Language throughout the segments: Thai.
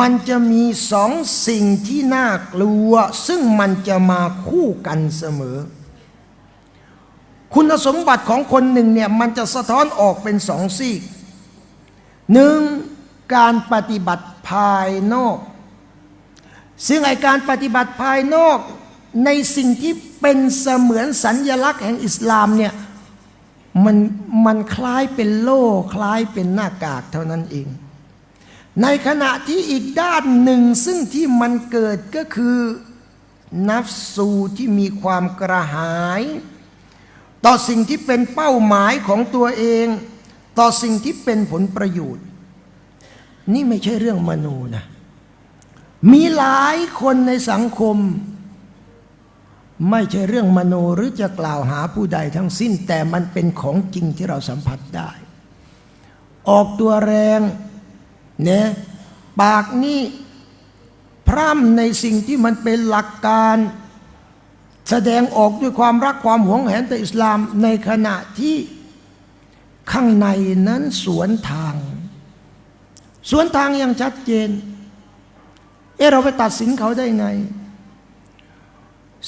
มันจะมีสองสิ่งที่น่ากลัว ซึ่งมันจะมาคู่กันเสมอ คุณสมบัติของคนหนึ่งเนี่ยมันจะสะท้อนออกเป็นสองซีกหนึ่งการปฏิบัติภายนอก ซึ่งไอการปฏิบัติภายนอกในสิ่งที่เป็นเสมือนสัญญลักษณ์แห่งอิสลามเนี่ยมันมันคล้ายเป็นโล่คล้ายเป็นหน้ากากเท่านั้นเอง ในขณะที่อีกด้านหนึ่งซึ่งที่มันเกิดก็คือ นัฟสูที่มีความกระหาย ต่อสิ่งที่เป็นเป้าหมายของตัวเอง ต่อสิ่งที่เป็นผลประโยชน์ นี่ไม่ใช่เรื่องมโนนะมีหลายคนในสังคม ไม่ใช่เรื่องมโนหรือจะกล่าวหาผู้ใดทั้งสิ้น แต่มันเป็นของจริงที่เราสัมผัสได้ ออกตัวแรง เนี่ยปากนี่พร่ำในสิ่งที่มันเป็นหลักการ แสดงออกด้วยความรักความหวงแหนต่ออิสลามในขณะที่ข้างในนั้นสวนทาง สวนทางอย่างชัดเจน เอะเราไปตัดสินเขาได้ไง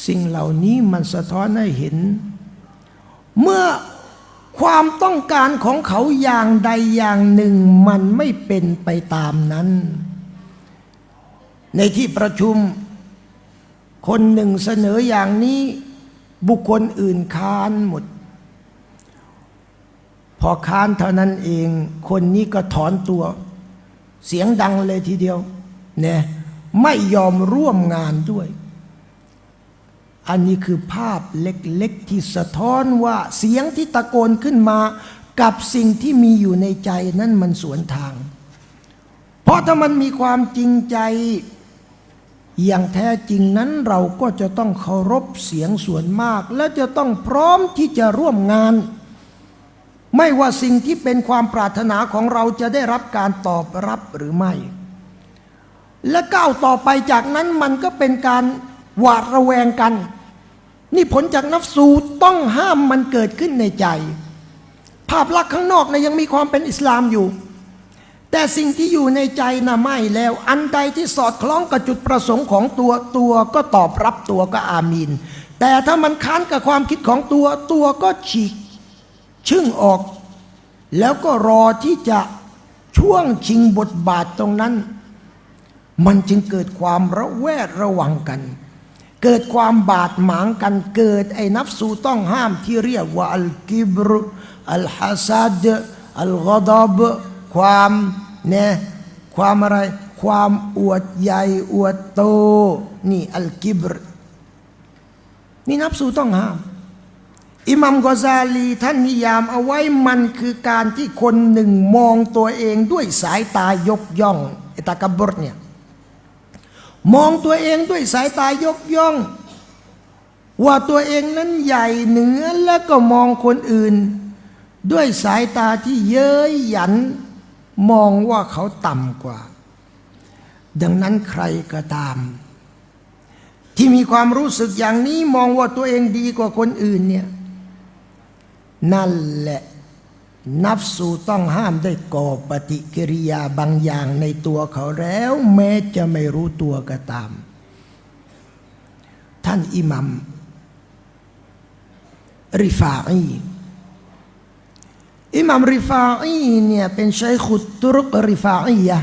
สิ่งเหล่านี้มันสะท้อนให้เห็น เมื่อ ความต้องการของเขาอย่างใดอย่างหนึ่งมันไม่เป็นไปตามนั้น ในที่ประชุม คนหนึ่งเสนออย่างนี้ บุคคลอื่นค้านหมด พอค้านเท่านั้นเอง คนนี้ก็ถอนตัว เสียงดังเลยทีเดียวเนี่ยไม่ยอมร่วมงานด้วย อันนี้คือภาพเล็กๆที่สะท้อนว่าเสียงที่ตะโกนขึ้นมา กับสิ่งที่มีอยู่ในใจนั้นมันสวนทาง เพราะถ้ามันมีความจริงใจ อย่างแท้จริงนั้นเราก็จะต้องเคารพเสียงส่วนมาก และจะต้องพร้อมที่จะร่วมงาน ไม่ว่าสิ่งที่เป็นความปรารถนาของเราจะได้รับการตอบรับหรือไม่ และก้าวต่อไปจากนั้นมันก็เป็นการ หวาดระแวงกัน นี่ผลจากนัฟสูต้องห้ามมันเกิดขึ้นในใจ ภาพลักษณ์ข้างนอกนะยังมีความเป็นอิสลามอยู่ แต่สิ่งที่อยู่ในใจนะไม่แล้ว อันใดที่สอดคล้องกับจุดประสงค์ของตัวตัวก็ตอบรับตัวก็อามีน แต่ถ้ามันค้านกับความคิดของตัวตัวก็ฉีกชึ่งออก แล้วก็รอที่จะช่วงชิงบทบาทตรงนั้น มันจึงเกิดความระแวดระวังกัน เกิดความบาดหมางกันเกิดไอ้นับสูต้องห้ามที่เรียกว่าอัลกิบรอัลฮัซัดอัลกอดบความเนี่ยความอะไร ความอวดใหญ่อวดโต นี่อัลกิบรนี่นับสูต้องห้าม อิมัมกอซาลีท่านนิยามเอาไว้มันคือการที่คนหนึ่งมองตัวเองด้วยสายตายกย่องไอตากบบรเนี่ย มองตัวเองด้วยสายตายกย่อง ว่าตัวเองนั้นใหญ่เหนือแล้วก็มองคนอื่น ด้วยสายตาที่เย้ยหยัน มองว่าเขาต่ำกว่า ดังนั้นใครก็ตาม ที่มีความรู้สึกอย่างนี้มองว่าตัวเองดีกว่าคนอื่นเนี่ยนั่นแหละ นับสูต้องห้ามได้ก่อปฏิกิริยาบางอย่างในตัวเขาแล้ว แม้จะไม่รู้ตัวก็ตาม ท่านอิหมัม ริฟาอีอิหมัมริฟาอีเนี่ยเป็นชัยขุดตุรกริฟาอียะ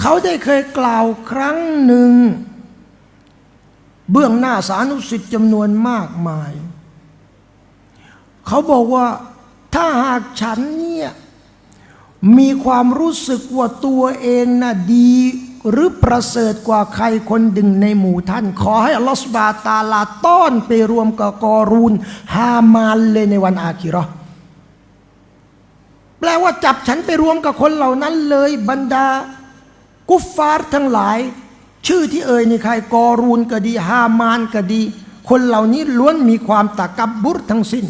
เขาได้เคยกล่าวครั้งหนึ่ง เบื้องหน้าสานุสิทธิ์จำนวนมากมาย เขาบอกว่าถ้าหากฉันเนี่ยมีความรู้สึกว่าตัวเองน่ะดีหรือประเสริฐกว่าใครคนดึงในหมู่ท่าน ขอให้อัลลอฮฺสุบาตาลาต้อนไปรวมกับกอรูนฮามานเลยในวันอาคิราะห์แปลว่าจับฉันไปรวมกับคนเหล่านั้นเลยบรรดา กุฟฟาร์ทั้งหลาย ชื่อที่เอ่ยในใครกอรูนก็ดีฮามานก็ดี คนเหล่านี้ล้วนมีความตะกับบุรทั้งสิ้น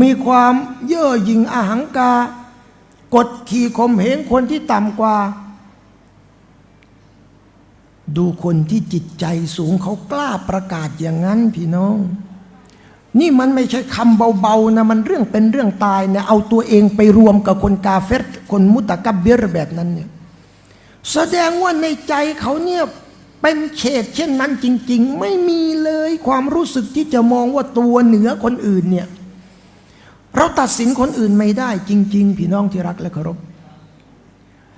มีความเย่อหยิ่งอาหังกา กดขี่ข่มเหงคนที่ต่ำกว่า ดูคนที่จิตใจสูงเขากล้าประกาศอย่างนั้นพี่น้อง นี่มันไม่ใช่คำเบาๆนะมันเรื่องเป็นเรื่องตายเนี่ยเอาตัวเองไปรวมกับคนกาเฟรคนมุตะกับเบียรแบบนั้นเนี่ยแสดงว่าในใจเขาเนี่ยเป็นเฉดเช่นนั้นจริง ๆ ไม่มีเลยความรู้สึกที่จะมองว่าตัวเหนือคนอื่นเนี่ย เราตัดสินคนอื่นไม่ได้ จริง ๆ พี่น้องที่รักและเคารพ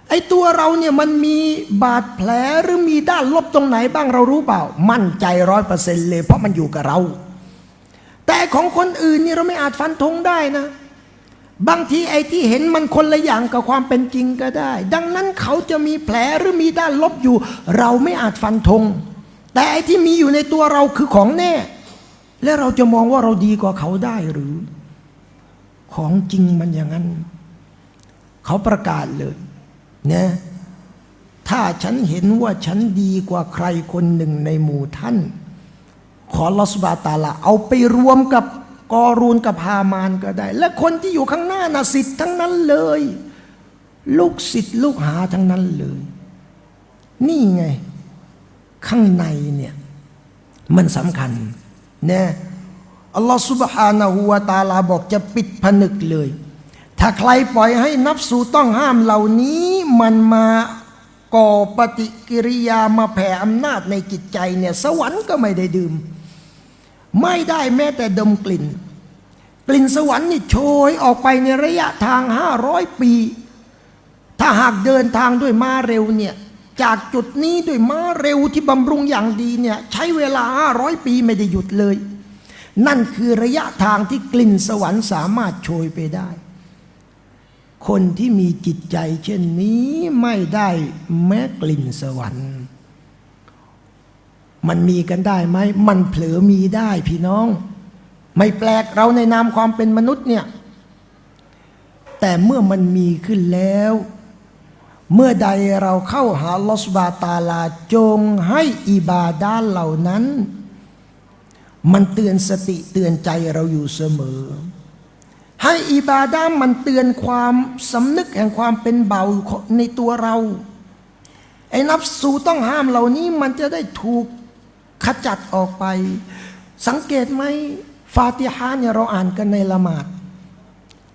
ไอ้ตัวเราเนี่ยมันมีบาดแผลหรือมีด้านลบตรงไหนบ้างเรารู้เปล่า มั่นใจร้อยเปอร์เซ็นต์เลย เพราะมันอยู่กับเรา แต่ของคนอื่นนี่เราไม่อาจฟันธงได้นะ บางทีไอ้ที่เห็นมันคนละอย่างกับความเป็นจริงก็ได้ ดังนั้นเขาจะมีแผลหรือมีด้านลบอยู่ เราไม่อาจฟันธง แต่ไอ้ที่มีอยู่ในตัวเราคือของแน่ และเราจะมองว่าเราดีกว่าเขาได้หรือ ของจริงมันอย่างนั้น เขาประกาศเลยนะถ้าฉันเห็นว่าฉันดีกว่าใครคนหนึ่งในหมู่ท่าน ขอลอสบาตาละเอาไปรวมกับกอรูนกับฮามานก็ได้ และคนที่อยู่ข้างหน้านะสิทธิ์ทั้งนั้นเลย ลูกศิษย์ลูกหาทั้งนั้นเลย นี่ไง ข้างในเนี่ย มันสำคัญนะ อัลลอฮฺสุบฮานะฮูวตาลาบอกจะปิดผนึกเลย ถ้าใครปล่อยให้นับสูต้องห้ามเหล่านี้มันมาก่อปฏิกิริยามาแผ่อำนาจในจิตใจเนี่ยสวรรค์ก็ไม่ได้ดื่ม ไม่ได้แม้แต่ดมกลิ่น กลิ่นสวรรค์นี่โชยออกไปในระยะทางห้าร้อยปี ถ้าหากเดินทางด้วยม้าเร็วเนี่ยจากจุดนี้ด้วยม้าเร็วที่บำรุงอย่างดีเนี่ยใช้เวลาห้าร้อยปีไม่ได้หยุดเลย นั่นคือระยะทางที่กลิ่นสวรรค์สามารถโชยไปได้ คนที่มีจิตใจเช่นนี้ไม่ได้แม้กลิ่นสวรรค์ มันมีกันได้ไหม มันเผลอมีได้พี่น้อง ไม่แปลกเราในนามความเป็นมนุษย์เนี่ย แต่เมื่อมันมีขึ้นแล้ว เมื่อใดเราเข้าหาลอสบาตาลาจงให้อิบาดาเหล่านั้น มันเตือนสติเตือนใจเราอยู่เสมอ ให้อิบาดามันเตือนความสำนึกแห่งความเป็นเบาในตัวเรา ไอ้นับสูต้องห้ามเหล่านี้มันจะได้ถูกขจัดออกไป สังเกตไหมฟาติฮาเนี่ยเราอ่านกันในละหมาด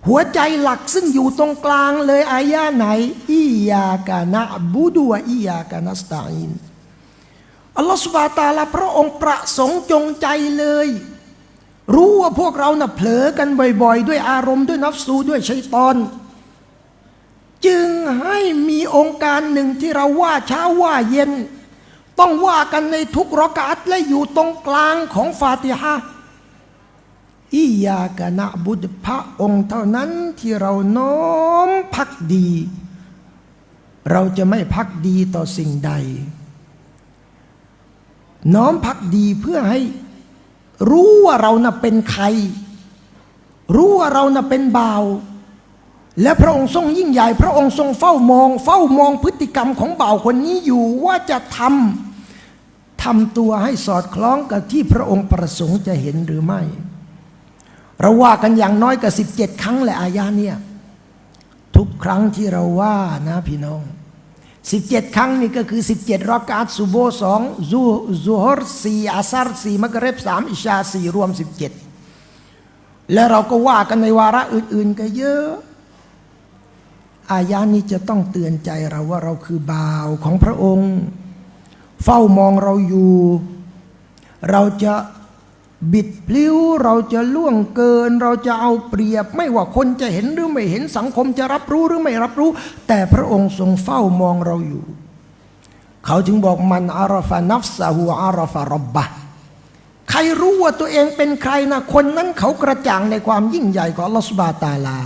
หัวใจหลักซึ่งอยู่ตรงกลางเลยอายะไหนอียากานะบูดัวอียากานัสตาอิน อัลลอฮฺสุบาตาลาพระองค์ประสงค์จงใจเลย รู้ว่าพวกเราน่ะเผลอกันบ่อย ๆ ด้วยอารมณ์ด้วยนัฟซูด้วยชัยตอน จึงให้มีองค์การหนึ่งที่เราว่าเช้าว่าเย็น ต้องว่ากันในทุกรอกาตและอยู่ตรงกลางของฟาติฮะอียากะนะบุตพระองค์เท่านั้นที่เราน้อมพักดี เราจะไม่พักดีต่อสิ่งใด น้อมพักดีเพื่อให้รู้ว่าเราน่ะเป็นใคร รู้ว่าเราน่ะเป็นบ่าว และพระองค์ทรงยิ่งใหญ่ พระองค์ทรงเฝ้ามอง เฝ้ามองพฤติกรรมของบ่าวคนนี้อยู่ว่าจะทำทำตัวให้สอดคล้องกับที่พระองค์ประสงค์จะเห็นหรือไม่ เราว่ากันอย่างน้อยกับสิบเจ็ดครั้งแหละอายาเนี่ย ทุกครั้งที่เราว่านะพี่น้อง สิบเจ็ดครั้งนี่ก็คือสิบเจ็ดรากาตสุโบสองซูซูฮอร์สี่อาซาร์สี่มักเรบสามอิชาสี่รวมสิบเจ็ดและเราก็ว่ากันในวาระอื่น ๆ ก็เยอะ อายานี้จะต้องเตือนใจเราว่าเราคือบ่าวของพระองค์ เฝ้ามองเราอยู่ เราจะ บิดพลิ้วเราจะล่วงเกิน เราจะเอาเปรียบ ไม่ว่าคนจะเห็นหรือไม่เห็นสังคมจะรับรู้หรือไม่รับรู้ แต่พระองค์ทรงเฝ้ามองเราอยู่ เขาจึงบอกมันอารฟานัฟซาหูอารฟารบบะใครรู้ว่าตัวเองเป็นใครนะคนนั้นเขากระจ่างในความยิ่งใหญ่ของอัลอสบาตาลา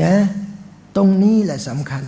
นะตรงนี้แหละสำคัญ